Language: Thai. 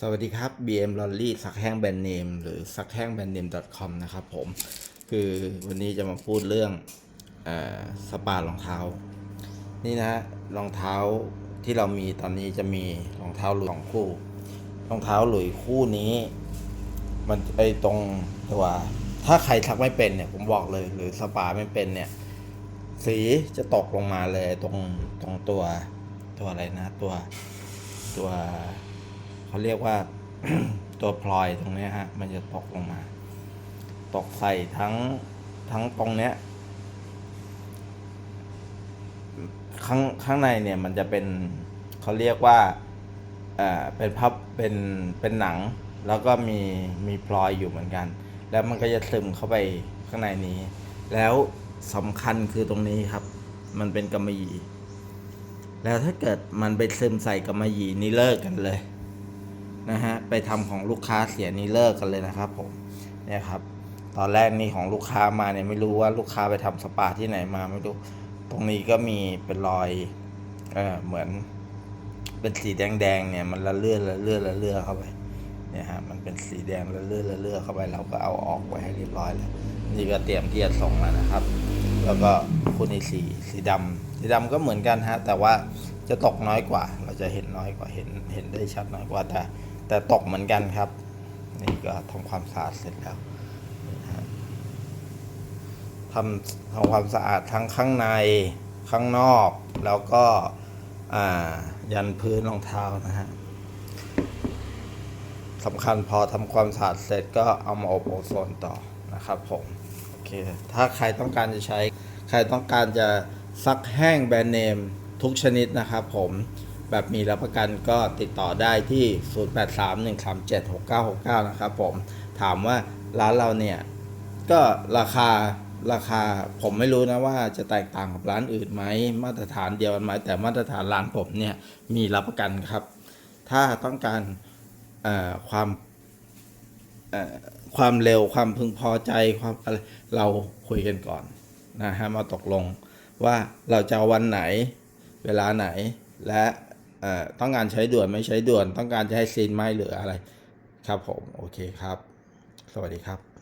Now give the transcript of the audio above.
สวัสดีครับ BM l o n l y ซักแห้งแบรนด์เนมหรือซักแห้งแบรนด์เนม .com นะครับผม คือวันนี้จะมาพูดเรื่องอสปารองเท้า นี่นะรองเท้าที่เรามีตอนนี้จะมีรองเท้าหลุยสองคู่ รองเท้าหลุยคู่นี้ มันไอตรงตัวถ้าใครซักไม่เป็นเนี่ยผมบอกเลย หรือสปาไม่เป็นเนี่ย สีจะตกลงมาเลยตรงตรงตัวตัวอะไรนะ ตัวตัว เขาเรียกว่าตัวพลอยตรงนี้ฮะ มันจะตกลงมา ตกใส่ทั้งทั้งตรงเนี้ยข้างข้างในเนี่ยมันจะเป็นเขาเรียกว่าเอ่อเป็นพับเป็นเป็นหนัง แล้วก็มีมีพลอยอยู่เหมือนกัน แล้วมันก็จะซึมเข้าไปข้างในนี้ แล้วสำคัญคือตรงนี้ครับ มันเป็นกำมะหยี่แล้วถ้าเกิดมันไปซึมใส่กำมะหยี่นี่เลิกกันเลย นะฮะไปทำของลูกค้าเสียนี่เลิกกันเลยนะครับผมเนี่ยครับ ตอนแรกนี่ของลูกค้ามาเนี่ยไม่รู้ว่าลูกค้าไปทำสปาที่ไหนมาไม่รู้ตรงนี้ก็มีเป็นรอยเออเหมือนเป็นสีแดงๆเนี่ยมันละเลื่อนละเลื่อนละเลื่อนเข้าไปเนี่ยฮะมันเป็นสีแดงละเลื่อนละเลื่อนเข้าไปเราก็เอาออกไว้ให้เรียบร้อยแล้วนี่ก็เตรียมที่จะส่งแล้วนะครับ แล้วก็คู่นี้สีสีดำสีดำก็เหมือนกันฮะแต่ว่าจะตกน้อยกว่า เราจะเห็นน้อยกว่าเห็นเห็นได้ชัดน้อยกว่าแต่ แต่ตกเหมือนกันครับ นี่ก็ทำความสะอาดเสร็จแล้วทำทำความสะอาดทั้งข้างในข้างนอกแล้วก็ยันพื้นรองเท้านะฮะสำคัญพอทำความสะอาดเสร็จก็เอามาอบโอโซนต่อนะครับผมโอเคถ้าใครต้องการจะใช้ ใครต้องการจะซักแห้งแบรนด์เนมทุกชนิดนะครับผม แบบมีรับประกันก็ติดต่อได้ที่ 0831376969 นะครับผมถามว่าร้านเราเนี่ยก็ราคาราคาผมไม่รู้นะว่าจะแตกต่างกับร้านอื่นไหมมาตรฐานเดียวกันไหมแต่มาตรฐานร้านผมเนี่ยมีรับประกันครับ ถ้าต้องการความความเร็วความพึงพอใจความอะไรเราคุยกันก่อนนะฮะมาตกลงว่าเราจะวันไหนเวลาไหนและ ต้องการใช้ด่วนไม่ใช้ด่วน ต้องการจะให้ซีนไหมหรืออะไร ครับผม โอเคครับ สวัสดีครับ